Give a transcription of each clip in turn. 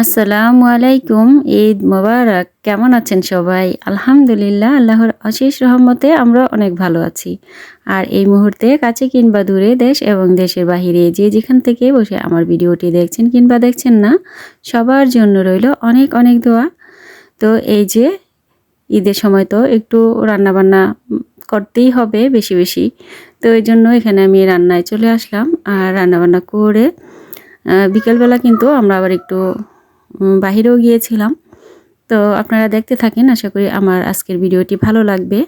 আসসালামু আলাইকুম, ঈদ মোবারক। কেমন আছেন সবাই? আলহামদুলিল্লাহ, আল্লাহর অশেষ রহমতে আমরা অনেক ভালো আছি। আর এই মুহূর্তে কাছে কিংবা দূরে দেশ এবং দেশের বাহিরে যে যেখান থেকে বসে আমার ভিডিওটি দেখছেন কিংবা দেখছেন না, সবার জন্য রইল অনেক অনেক দোয়া। তো এই যে, ঈদের সময় তো একটু রান্নাবান্না করতেই হবে বেশি বেশি। তো এই জন্য এখানে আমি রান্নায় চলে আসলাম। আর রান্নাবান্না করে বিকেলবেলা কিন্তু আমরা আবার একটু বাহিরেও গিয়েছিলাম। তো আপনারা দেখতে থাকেন, আশা করি আমার আজকের ভিডিওটি ভালো লাগবে।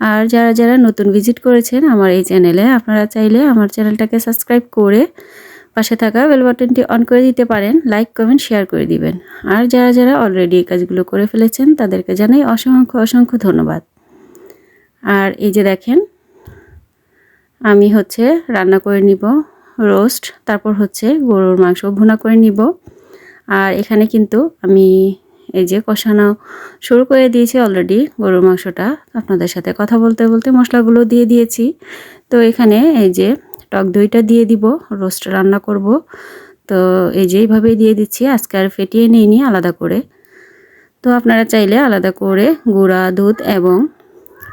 আর যারা যারা নতুন ভিজিট করেছেন আমার এই চ্যানেলে, আপনারা চাইলে আমার চ্যানেলটাকে সাবস্ক্রাইব করে পাশে থাকা বেল বাটনটি অন করে দিতে পারেন, লাইক, কমেন্ট, শেয়ার করে দিবেন। আর যারা যারা অলরেডি এই কাজগুলো করে ফেলেছেন, তাদেরকে জানাই অসংখ্য অসংখ্য ধন্যবাদ। আর এই যে দেখেন, আমি হচ্ছে রান্না করে নিব, রোস্ট, তারপর হচ্ছে গরুর মাংস ভুনা করে নিব। আর এখানে কিন্তু আমি এই যে কষানো শুরু করে দিয়েছি অলরেডি গরুর মাংসটা। আপনাদের সাথে কথা বলতে বলতে মশলাগুলো দিয়ে দিয়েছি। তো এখানে এই যে টক দইটা দিয়ে দিব রোস্ট রান্না করব। তো এই যে এইভাবেই দিয়ে দিচ্ছি, আজকে আর ফেটিয়ে নিইনি আলাদা করে। তো আপনারা চাইলে আলাদা করে গুঁড়া, দুধ এবং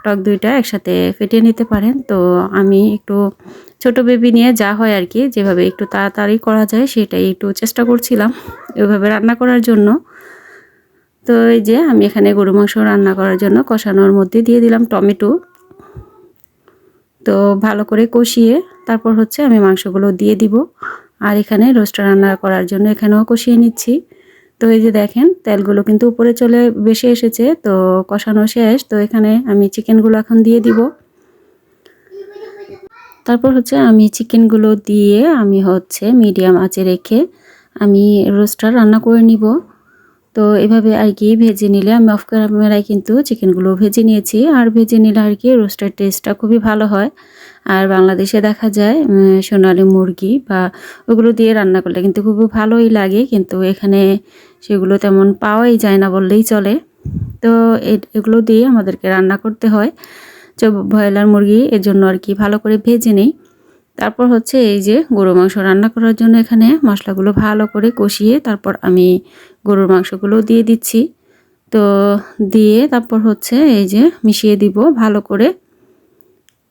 টক দইটা একসাথে ফেটিয়ে নিতে পারেন। তো আমি একটু ছোট বেবি নিয়ে যা হয় আর কি, যেভাবে একটু তাড়াতাড়ি করা যায় সেটাই একটু চেষ্টা করছিলাম ওইভাবে রান্না করার জন্য। তো এই যে আমি এখানে গরু মাংস রান্না করার জন্য কষানোর মধ্যে দিয়ে দিলাম টমেটো। তো ভালো করে কষিয়ে তারপর হচ্ছে আমি মাংসগুলো দিয়ে দিব। আর এখানে রোস্ট রান্না করার জন্য এখানেও কষিয়ে নিচ্ছি। তো এই যে দেখেন, তেলগুলো কিন্তু উপরে চলে বেশি এসেছে, তো কষানো শেষ। তো এখানে আমি চিকেনগুলো এখন দিয়ে দিব। তারপর হচ্ছে আমি চিকেনগুলো দিয়ে আমি হচ্ছে মিডিয়াম আঁচে রেখে আমি রোস্টার রান্না করে নিব। তো এভাবে আর কি ভেজে নিলে আমি অফ ক্যামেরায় কিন্তু চিকেনগুলো ভেজে নিয়েছি। আর ভেজে নিলে আর কি রোস্টার টেস্টটা খুবই ভালো হয়। আর বাংলাদেশে দেখা যায় সোনালি মুরগি বা ওগুলো দিয়ে রান্না করলে কিন্তু খুবই ভালোই লাগে। কিন্তু এখানে সেগুলো তেমন পাওয়াই যায় না বললেই চলে। তো এগুলো দিয়ে আমাদেরকে রান্না করতে হয়। ব্রয়লার মুরগি এর জন্য আর কি ভালো করে ভেজে নেই। তারপর হচ্ছে এই যে গরু মাংস রান্না করার জন্য এখানে মশলাগুলো ভালো করে কষিয়ে তারপর আমি গরুর মাংসগুলো দিয়ে দিচ্ছি। তো দিয়ে তারপর হচ্ছে এই যে মিশিয়ে দিব ভালো করে।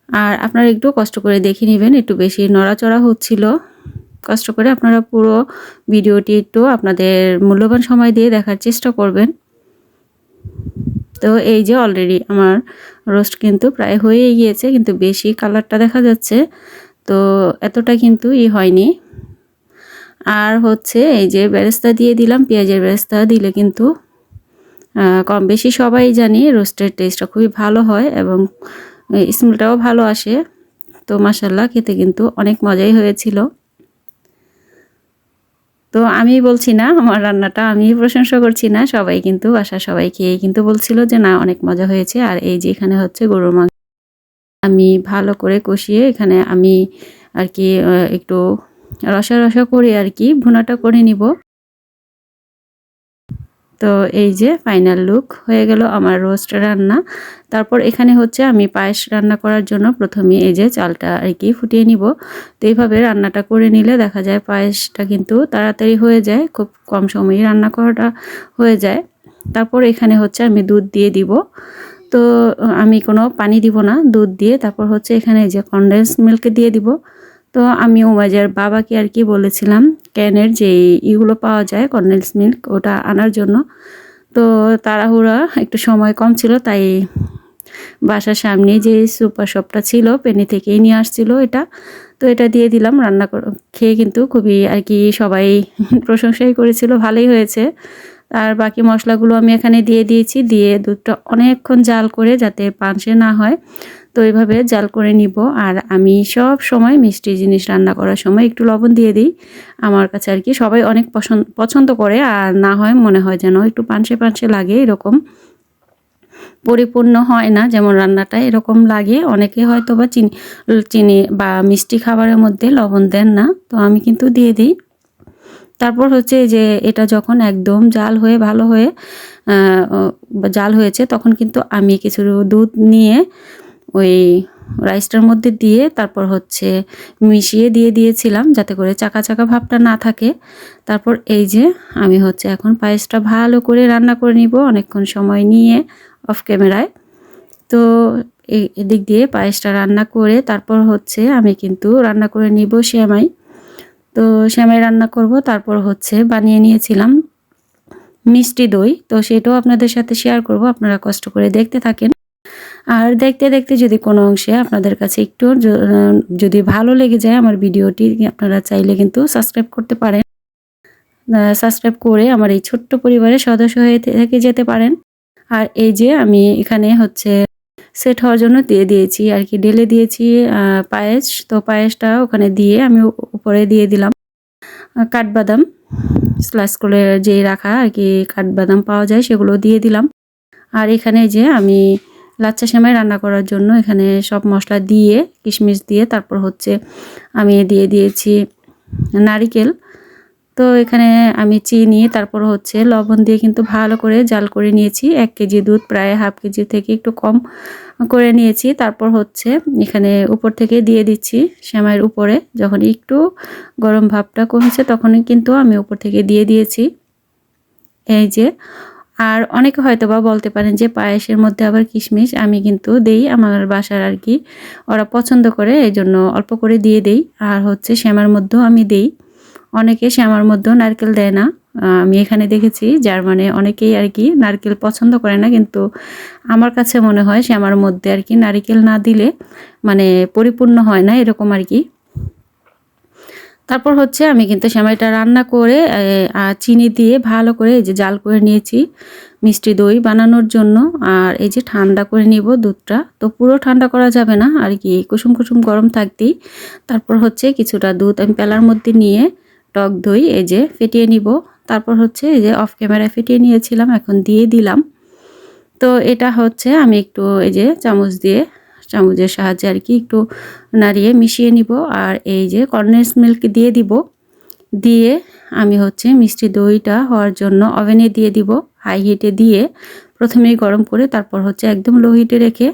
আর আপনারা একটু কষ্ট করে দেখে নেবেন, একটু বেশি নড়াচড়া হচ্ছিল। কষ্ট করে আপনারা পুরো ভিডিওটি একটু আপনাদের মূল্যবান সময় দিয়ে দেখার চেষ্টা করবেন। তো এই যে অলরেডি আমার রোস্ট কিন্তু প্রায় হয়েই গিয়েছে, কিন্তু বেশি কালারটা দেখা যাচ্ছে। তো এতটা কিন্তু ই হয়নি। আর হচ্ছে এই যে বেরেস্তা দিয়ে দিলাম, পেঁয়াজের বেরেস্তা দিলে কিন্তু কম বেশি সবাই জানি রোস্টের টেস্টটা খুবই ভালো হয় এবং স্মেলটাও ভালো আসে। তো মাসাল্লাহ খেতে কিন্তু অনেক মজাই হয়েছিল। তো আমি বলছি না, আমার রান্নাটা আমি প্রশংসা করছি না, সবাই কিন্তু বাসা সবাই খেয়ে কিন্তু বলছিল যে না, অনেক মজা হয়েছে। আর এই যে এখানে হচ্ছে গরুর মাংস, আমি ভালো করে কষিয়ে এখানে আমি আর কি একটু রসা রসা করে আর কি, ভুনাটা করে নিব। তো এই যে ফাইনাল লুক হয়ে গেল আমার রোস্ট রান্না। তারপর এখানে হচ্ছে আমি পায়েস রান্না করার জন্য প্রথমে এই যে চালটা আর কি ফুটিয়ে নিব। তো এইভাবে রান্নাটা করে নিলে দেখা যায় পায়েসটা কিন্তু তাড়াতাড়ি হয়ে যায়, খুব কম সময়ে রান্না করাটা হয়ে যায়। তারপর এখানে হচ্ছে আমি দুধ দিয়ে দিব। তো আমি কোনো পানি দিব না, দুধ দিয়ে। তারপর হচ্ছে এখানে এই যে কনডেন্স মিল্ক দিয়ে দিব। তো আমি ওমাজার বাবাকে আর কি বলেছিলাম ক্যানের যে ইগুলো পাওয়া যায় কনডেন্স মিল্ক, ওটা আনার জন্য। তো তাড়াহুড়া, একটু সময় কম ছিল, তাই বাসার সামনে যে সুপার শপটা ছিল, পেনি থেকেই নিয়ে আসছিল এটা। তো এটা দিয়ে দিলাম, রান্না খেয়ে কিন্তু খুবই আর কি সবাই প্রশংসাই করেছিল, ভালোই হয়েছে। আর বাকি মশলাগুলো আমি এখানে দিয়ে দিয়েছি, দিয়ে দুধটা অনেকক্ষণ জাল করে যাতে পানসে না হয়। তো এইভাবে জাল করে নিব। আর আমি সব সময় মিষ্টি জিনিস রান্না করার সময় একটু লবণ দিয়ে দিই। আমার কাছে আর কি সবাই অনেক পছন্দ পছন্দ করে, আর না হয় মনে হয় যেন একটু পানসে পানসে লাগে এরকম। পরিপূর্ণ হয় না যেমন রান্নাটা এরকম লাগে। অনেকে হয়তো বা চিনি চিনি বা মিষ্টি খাবারের মধ্যে লবণ দেন না, তো আমি কিন্তু দিয়ে দিই। তারপর হচ্ছে যে এটা যখন একদম জাল হয়ে ভালো হয়ে জাল হয়েছে তখন কিন্তু আমি কিছু দুধ নিয়ে ওই রাইসটার মধ্যে দিয়ে তারপর হচ্ছে মিশিয়ে দিয়ে দিয়েছিলাম যাতে করে চাকা চাকা ভাবটা না থাকে। তারপর এই যে আমি হচ্ছে এখন পায়েসটা ভালো করে রান্না করে নিব অনেকক্ষণ সময় নিয়ে অফ ক্যামেরায় তো এদিক দিয়ে পায়েসটা রান্না করে তারপর হচ্ছে আমি কিন্তু রান্না করে নিব শ্যামাই তো শ্যামাই রান্না করব, তারপর হচ্ছে বানিয়ে নিয়েছিলাম মিষ্টি দই। তো সেটাও আপনাদের সাথে শেয়ার করব, আপনারা কষ্ট করে দেখতে থাকেন। আর দেখতে দেখতে যদি কোনো অংশে আপনাদের কাছে একটু যদি ভালো লেগে যায় আমার ভিডিওটি, আপনারা চাইলে কিন্তু সাবস্ক্রাইব করতে পারেন। সাবস্ক্রাইব করে আমার এই ছোট্ট পরিবারের সদস্য হয়ে থেকে যেতে পারেন। আর এই যে আমি এখানে হচ্ছে সেট হওয়ার জন্য দিয়ে দিয়েছি আর কি ডেলে দিয়েছি পায়েস। তো পায়েসটা ওখানে দিয়ে আমি উপরে দিয়ে দিলাম। কাঠবাদাম স্লাইস করে যে রাখা আর কি কাঠবাদাম পাওয়া যায় সেগুলো দিয়ে দিলাম। আর এখানে যে আমি লাচ্চা সেমাই রান্না করার জন্য এখানে সব মশলা দিয়ে, কিশমিশ দিয়ে, তারপর হচ্ছে আমি দিয়ে দিয়েছি নারিকেল। তো এখানে আমি চিনি, তারপর হচ্ছে লবণ দিয়ে কিন্তু ভালো করে জাল করে নিয়েছি। এক কেজি দুধ, প্রায় হাফ কেজি থেকে একটু কম করে নিয়েছি। তারপর হচ্ছে এখানে উপর থেকে দিয়ে দিচ্ছি শ্যামাইয়ের উপরে। যখন একটু গরম ভাবটা কমেছে তখনই কিন্তু আমি উপর থেকে দিয়ে দিয়েছি। এই যে আর অনেকে হয়তো বা বলতে পারেন যে পায়েসের মধ্যে আবার কিশমিশ আমি কিন্তু দেই আমার বাসার আর কি। ওরা পছন্দ করে এই জন্য অল্প করে দিয়ে দেই। আর হচ্ছে শ্যামার মধ্যেও আমি দেই। অনেকে শ্যামার মধ্যেও নারকেল দেয় না। আমি এখানে দেখেছি, যার মানে অনেকেই আর কি নারকেল পছন্দ করে না। কিন্তু আমার কাছে মনে হয় শ্যামার মধ্যে আর কি নারকেল না দিলে মানে পরিপূর্ণ হয় না, এরকম আর কি। তারপর হচ্ছে আমি কিন্তু সেমাইটা রান্না করে চিনি দিয়ে ভালো করে এই যে জাল করে নিয়েছি মিষ্টি দই বানানোর জন্য। আর এই যে ঠান্ডা করে নিব দুধটা। তো পুরো ঠান্ডা করা যাবে না, আর কি কুসুম কুসুম গরম থাকতেই। তারপর হচ্ছে কিছুটা দুধ আমি পেলার মধ্যে নিয়ে টক দই এই যে ফেটিয়ে নিব। তারপর হচ্ছে এই যে অফ ক্যামেরায় ফেটিয়ে নিয়েছিলাম, এখন দিয়ে দিলাম। তো এটা হচ্ছে আমি একটু এই যে চামচ দিয়ে চামচের সাহায্যে আর কি একটু নাড়িয়ে মিশিয়ে নিব। আর এই যে কর্নেস মিল্ক দিয়ে দিব। দিয়ে আমি হচ্ছে মিষ্টি দইটা হওয়ার জন্য ওভেনে দিয়ে দিব হাই হিটে দিয়ে। প্রথমেই গরম করে তারপর হচ্ছে একদম লো হিটে রেখে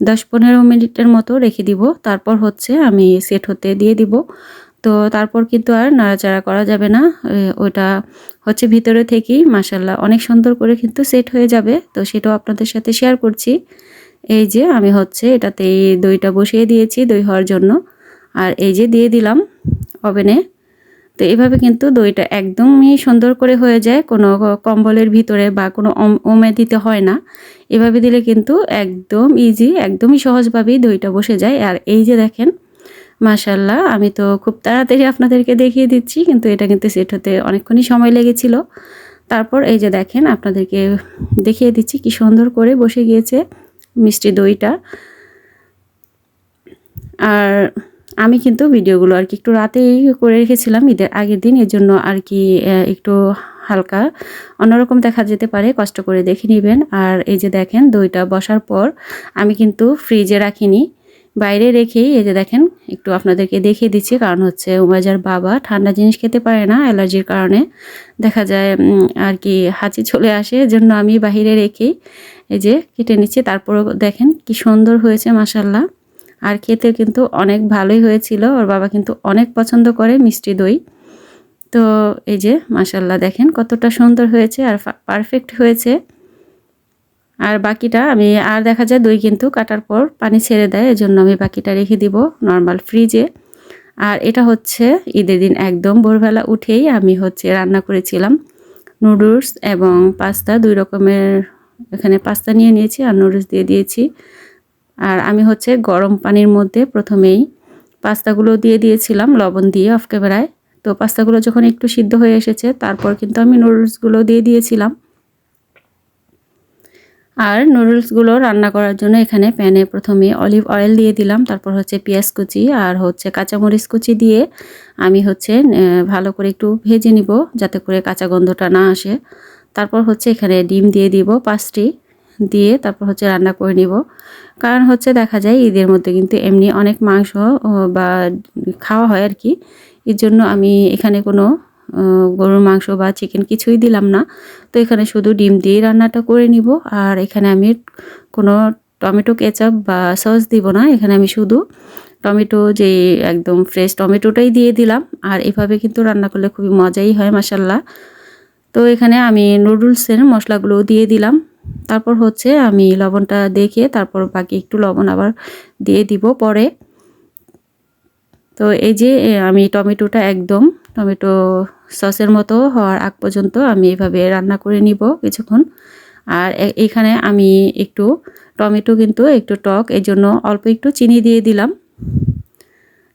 দশ পনেরো মিনিটের মতো রেখে দিব। তারপর হচ্ছে আমি সেট হতে দিয়ে দিব। তো তারপর কিন্তু আর নাড়াচাড়া করা যাবে না। ওটা হচ্ছে ভিতরে থেকেই মাসাল্লাহ অনেক সুন্দর করে কিন্তু সেট হয়ে যাবে। তো সেটাও আপনাদের সাথে শেয়ার করছি। এই যে আমি হচ্ছে এটাতে দইটা বসিয়ে দিয়েছি দই হওয়ার জন্য। আর এই যে দিয়ে দিলাম ওভেনে। তো এভাবে কিন্তু দইটা একদমই সুন্দর করে হয়ে যায়, কোনো কম্বলের ভিতরে বা কোনো ওমে দিতে হয় না। এভাবে দিলে কিন্তু একদম ইজি একদমই সহজভাবেই দইটা বসে যায়। আর এই যে দেখেন মাশাল্লাহ আমি তো খুব তাড়াতাড়ি আপনাদেরকে দেখিয়ে দিচ্ছি, কিন্তু এটা কিন্তু সেট হতে অনেকক্ষণই সময় লেগেছিল। তারপর এই যে দেখেন, আপনাদেরকে দেখিয়ে দিচ্ছি কি সুন্দর করে বসে গিয়েছে। মিষ্টি দইটা। আর আমি কিন্তু ভিডিওগুলো আর কি একটু রাতেই করে রেখেছিলাম, ঈদের আগের দিন, এর জন্য আর কি একটু হালকা। অন্যরকম দেখা যেতে পারে, কষ্ট করে দেখে নেবেন। আর এই যে দেখেন, দইটা বসার পর আমি কিন্তু ফ্রিজে রাখিনি। বাইরে রেখেই এই যে দেখেন, একটু আপনাদেরকে দেখিয়ে দিচ্ছি, কারণ হচ্ছে উমাজার বাবা ঠান্ডা জিনিস খেতে পারে না অ্যালার্জির কারণে। দেখা যায় আর কি হাঁচি চলে আসে এজন্য আমি বাহিরে রেখেই এই যে কেটে নিচ্ছি, তারপরও দেখেন কি সুন্দর হয়েছে মাসাল্লাহ আর খেতে কিন্তু অনেক ভালোই হয়েছিল, ওর বাবা কিন্তু অনেক পছন্দ করে মিষ্টি দই। তো এই যে মাসাল্লাহ দেখেন কতটা সুন্দর হয়েছে আর পারফেক্ট হয়েছে। আর বাকিটা আমি আর দেখা যায় দই কিন্তু কাটার পর পানি ছেড়ে দেয়, এজন্য আমি বাকিটা রেখে দিব নর্মাল ফ্রিজে আর এটা হচ্ছে ঈদের দিন একদম ভোরবেলা উঠেই আমি হচ্ছে রান্না করেছিলাম, নুডলস এবং পাস্তা দুই রকমের এখানে পাস্তা নিয়ে নিয়েছি আর নুডলস দিয়ে দিয়েছি। আর আমি হচ্ছে গরম পানির মধ্যে প্রথমেই পাস্তাগুলো দিয়ে দিয়েছিলাম, লবণ দিয়ে অফ ক্যামেরায় তো পাস্তাগুলো যখন একটু সিদ্ধ হয়ে এসেছে, তারপর কিন্তু আমি নুডলসগুলো দিয়ে দিয়েছিলাম। আর নুডলসগুলো রান্না করার জন্য এখানে প্যানে প্রথমে অলিভ অয়েল দিয়ে দিলাম, তারপর হচ্ছে পেঁয়াজ কুচি আর হচ্ছে কাঁচামরিচ কুচি দিয়ে আমি হচ্ছে ভালো করে একটু ভেজে নিব, যাতে করে কাঁচা গন্ধটা না আসে। তারপর হচ্ছে এখানে ডিম দিয়ে দিব পাঁচটি, দিয়ে তারপর হচ্ছে রান্না করে নিব। কারণ হচ্ছে দেখা যায় ঈদের মধ্যে কিন্তু এমনি অনেক মাংস বা খাওয়া হয় আর কি। এর জন্য আমি এখানে কোনো গরুর মাংস বা চিকেন কিছুই দিলাম না। তো এখানে শুধু ডিম দিয়েই রান্নাটা করে নিব। আর এখানে আমি কোনো টমেটো কেচাপ বা সস দিব না। এখানে আমি শুধু টমেটো যে একদম ফ্রেশ টমেটোটাই দিয়ে দিলাম। আর এভাবে কিন্তু রান্না করলে খুবই মজাই হয় মাসাল্লাহ তো এখানে আমি নুডলসের মশলাগুলো দিয়ে দিলাম। তারপর হচ্ছে আমি লবণটা দেখে তারপর বাকি একটু লবণ আবার দিয়ে দিব পরে। তো এই যে আমি টমেটোটা একদম, টমেটো সসের মতো হওয়ার আগ পর্যন্ত আমি এভাবে রান্না করে নিব কিছুক্ষণ। আর এখানে আমি একটু টমেটো কিন্তু একটু টক এই জন্য অল্প একটু চিনি দিয়ে দিলাম।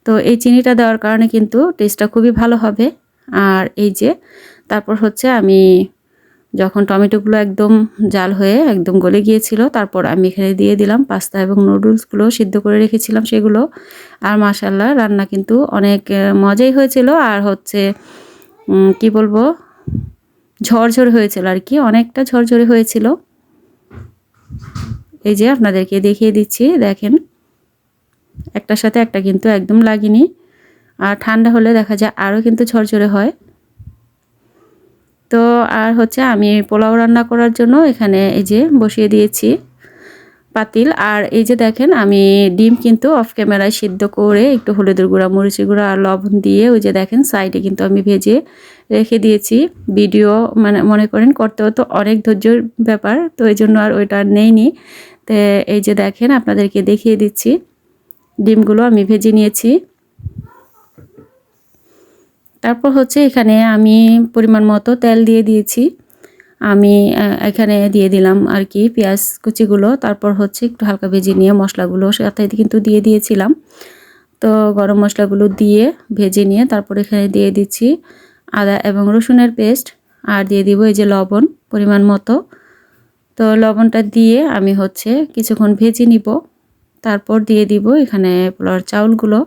তো এই চিনিটা দেওয়ার কারণে কিন্তু টেস্টটা খুবই ভালো হবে। আর এই যে তারপর হচ্ছে আমি যখন টমেটোগুলো একদম জাল হয়ে একদম গলে গিয়েছিল, তারপর আমি এখানে দিয়ে দিলাম পাস্তা এবং নুডলসগুলো সিদ্ধ করে রেখেছিলাম সেগুলো। আর মাসাল্লাহ রান্না কিন্তু অনেক মজাই হয়েছিল আর হচ্ছে কি বলব, ঝরঝরে হয়েছিল আর কি, অনেকটা ঝরঝরে হয়েছিল। এই যে আপনাদেরকে দেখিয়ে দিচ্ছি, দেখেন, একটার সাথে একটা কিন্তু একদম লাগেনি। আর ঠান্ডা হলে দেখা যায় আরও কিন্তু ঝরঝরে হয়। তো আর হচ্ছে আমি পোলাও রান্না করার জন্য এখানে এই যে বসিয়ে দিয়েছি পাতিল। আর এই যে দেখেন, আমি ডিম কিন্তু অফ ক্যামেরায় সিদ্ধ করে একটু হলুদের গুঁড়া, মরিচের গুঁড়া আর লবণ দিয়ে ওই যে দেখেন সাইডে কিন্তু আমি ভেজে রেখে দিয়েছি। ভিডিও মানে মনে করেন করতেও তো অনেক ধৈর্যর ব্যাপার, তো এই জন্য আর ওইটা নেইনি। তো এই যে দেখেন, আপনাদেরকে দেখিয়ে দিচ্ছি। ডিমগুলো আমি ভেজে নিয়েছি। তারপর হচ্ছে এখানে আমি পরিমাণ মতো তেল দিয়ে দিয়েছি। আমি এখানে দিয়ে দিলাম আর কি পেঁয়াজ কুচিগুলো। তারপর হচ্ছে একটু হালকা ভেজে নিয়ে মশলাগুলো সাথে কিন্তু দিয়ে দিয়েছিলাম। তো গরম মশলাগুলো দিয়ে ভেজে নিয়ে তারপর এখানে দিয়ে দিচ্ছি আদা এবং রসুনের পেস্ট। আর দিয়ে দিব এই যে লবণ পরিমাণ মতো। তো লবণটা দিয়ে আমি হচ্ছে কিছুক্ষণ ভেজে নিব। তারপর দিয়ে দিব এখানে পোলাওয়ার চাউলগুলো।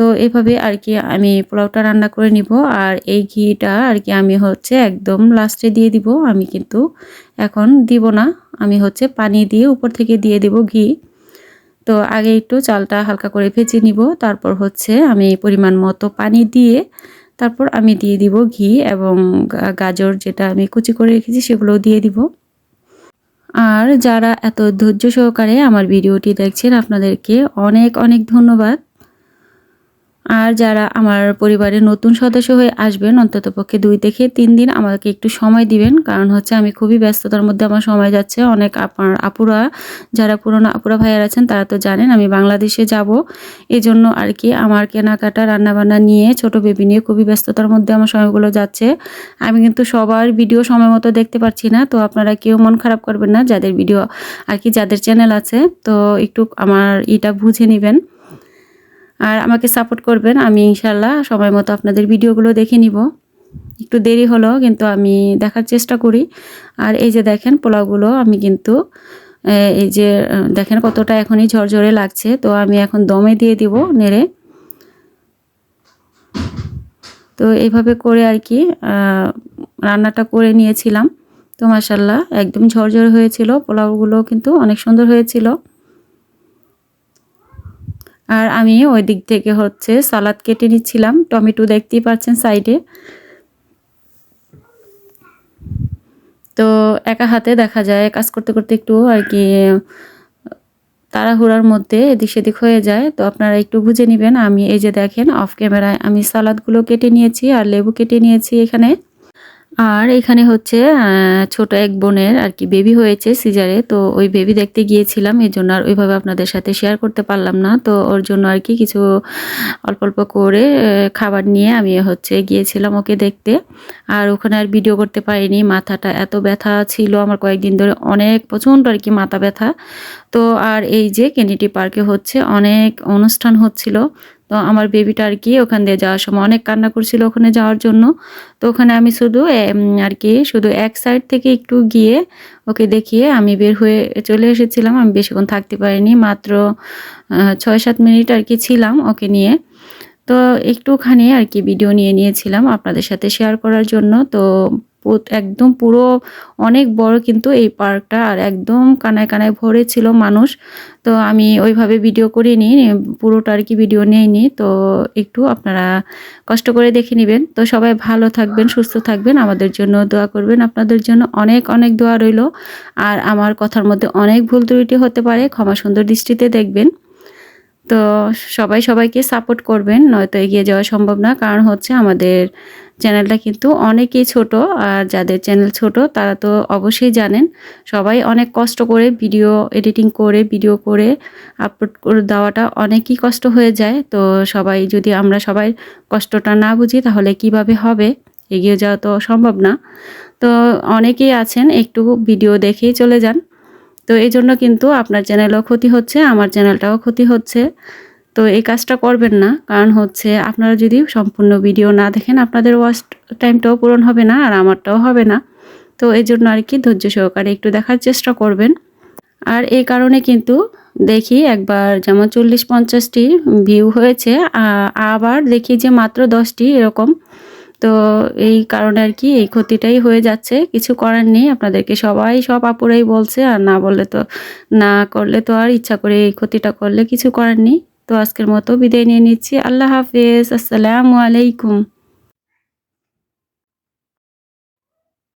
তো এভাবে আর কি আমি পোলাওটা রান্না করে নিব আর এই ঘিটা আর কি আমি হচ্ছে একদম লাস্টে দিয়ে দিব। আমি কিন্তু এখন দিব না। আমি হচ্ছে পানি দিয়ে উপর থেকে দিয়ে দিব ঘি। তো আগে একটু চালটা হালকা করে ভেজে নিব। তারপর হচ্ছে আমি পরিমাণ মতো পানি দিয়ে তারপর আমি দিয়ে দিব ঘি এবং গাজর যেটা আমি কুচি করে রেখেছি সেগুলো দিয়ে দিব। আর যারা এত ধৈর্য সহকারে আমার ভিডিওটি দেখছেন, আপনাদেরকে অনেক অনেক ধন্যবাদ। আর যারা আমার পরিবারের নতুন সদস্য হয়ে আসবেন অন্তত পক্ষে দুই থেকে তিন দিন আমাকে একটু সময় দিবেন। কারণ হচ্ছে আমি খুবই ব্যস্ততার মধ্যে আমার সময় যাচ্ছে। অনেক আপনার আপুরা, যারা পুরনো আপুরা ভাইয়ার আছেন, তারা তো জানেন আমি বাংলাদেশে যাব। এই জন্য আর কি আমার কেনাকাটা, রান্নাবান্না নিয়ে ছোট বেবি নিয়ে খুবই ব্যস্ততার মধ্যে আমার সময়গুলো যাচ্ছে। আমি কিন্তু সবার ভিডিও সময় মতো দেখতে পাচ্ছি না। তো আপনারা কেউ মন খারাপ করবেন না, যাদের ভিডিও আর কি যাদের চ্যানেল আছে। তো একটু আমার এটা বুঝে নেবেন। আর আমাকে সাপোর্ট করবেন, আমি ইনশাল্লাহ সময় মতো আপনাদের ভিডিওগুলো দেখে নিব। একটু দেরি হলো, কিন্তু আমি দেখার চেষ্টা করি। আর এই যে দেখেন, পোলাওগুলো আমি কিন্তু এই যে দেখেন কতটা এখনই ঝরঝরে লাগছে। তো আমি এখন দমে দিয়ে দিব নেড়ে। তো এইভাবে করে আর কি রান্নাটা করে নিয়েছিলাম। তো মাসাল্লাহ একদম ঝরঝরে হয়েছিল। পোলাওগুলো কিন্তু অনেক সুন্দর হয়েছিল। আর আমি ওই দিক থেকে হচ্ছে সালাদ কেটে নিচ্ছিলাম। টমেটো দেখতেই পাচ্ছেন সাইডে। তো একা হাতে দেখা যায়, কাজ করতে করতে একটু আর কি তাড়াহুড়ার মধ্যে এদিক সেদিক হয়ে যায়। তো আপনারা একটু বুঝে নেবেন, আমি এই যে দেখেন অফ ক্যামেরায় আমি সালাদগুলো কেটে নিয়েছি আর লেবু কেটে নিয়েছি এখানে। আর এখানে হচ্ছে ছোট এক বোনের আর কি বেবি হয়েছে সিজারে তো ওই বেবি দেখতে গিয়েছিলাম এই জন্য আর ওইভাবে আপনাদের সাথে শেয়ার করতে পারলাম না। তো ওর জন্য আর কি কিছু অল্প অল্প করে খাবার নিয়ে আমি হচ্ছে গিয়েছিলাম ওকে দেখতে। আর ওখানে আর ভিডিও করতে পারিনি, মাথাটা এত ব্যথা ছিল আমার কয়েকদিন ধরে, অনেক প্রচণ্ড আর কি মাথা ব্যথা। তো আর এই যে কেনেডি পার্কে হচ্ছে অনেক অনুষ্ঠান হচ্ছিল। তো আমার বেবিটা আর কি ওখান দিয়ে যাওয়ার সময় অনেক কান্না করছিল ওখানে যাওয়ার জন্য। তো ওখানে আমি শুধু আর কি শুধু এক সাইড থেকে একটু গিয়ে ওকে দেখিয়ে আমি বের হয়ে চলে এসেছিলাম। আমি বেশিক্ষণ থাকতে পারিনি, মাত্র ছয় সাত মিনিট আর কি ছিলাম ওকে নিয়ে। তো একটুখানি আর কি ভিডিও নিয়ে নিয়েছিলাম আপনাদের সাথে শেয়ার করার জন্য। তো একদম পুরো অনেক বড় কিন্তু এই পার্কটা আর একদম কানায় কানায় ভরে ছিল মানুষ। তো আমি ওইভাবে ভিডিও করিনি, পুরোটা আর কি ভিডিও নিইনি। তো একটু আপনারা কষ্ট করে দেখে নেবেন। তো সবাই ভালো থাকবেন, সুস্থ থাকবেন। আমাদের জন্য দোয়া করবেন। আপনাদের জন্য অনেক অনেক দোয়া রইল। আর আমার কথার মধ্যে অনেক ভুল ত্রুটি হতে পারে। ক্ষমা সুন্দর দৃষ্টিতে দেখবেন। তো সবাই সবাইকে সাপোর্ট করবেন, নয়তো এগিয়ে যাওয়া সম্ভব না। কারণ হচ্ছে আমাদের চ্যানেলটা কিন্তু অনেকেই ছোট, আর যাদের চ্যানেল ছোট, তারা তো অবশ্যই জানেন। সবাই অনেক কষ্ট করে ভিডিও এডিটিং করে ভিডিও করে আপলোড করে দেওয়াটা অনেকই কষ্ট হয়ে যায়। তো সবাই যদি আমরা সবাই কষ্টটা না বুঝি, তাহলে কীভাবে হবে? এগিয়ে যাওয়া তো সম্ভব না। তো অনেকেই আছেন, একটু ভিডিও দেখেই চলে যান। তো এই জন্য কিন্তু আপনার চ্যানেলও ক্ষতি হচ্ছে, আমার চ্যানেলটাও ক্ষতি হচ্ছে। তো এই কাজটা করবেন না, কারণ হচ্ছে আপনারা যদি সম্পূর্ণ ভিডিও না দেখেন, আপনাদের ওয়াচ টাইমটাও পূরণ হবে না আর আমারটাও হবে না। তো এই জন্য আর কি ধৈর্য সহকারে একটু দেখার চেষ্টা করবেন। আর এই কারণে কিন্তু দেখি একবার যেমন চল্লিশ পঞ্চাশটি ভিউ হয়েছে আবার দেখি যে মাত্র দশটি এরকম। তো এই কারণে আর কি এই ক্ষতিটাই হয়ে যাচ্ছে। কিছু করার নেই, আপনাদেরকে সবাই সব আপুরাই বলছে, আর না বললে তো, না করলে তো আর ইচ্ছা করে এই ক্ষতিটা করলে কিছু করার নেই। তো আজকের মতো বিদায় নিয়ে নিচ্ছি। আল্লাহ হাফেজ, আসসালামু আলাইকুম।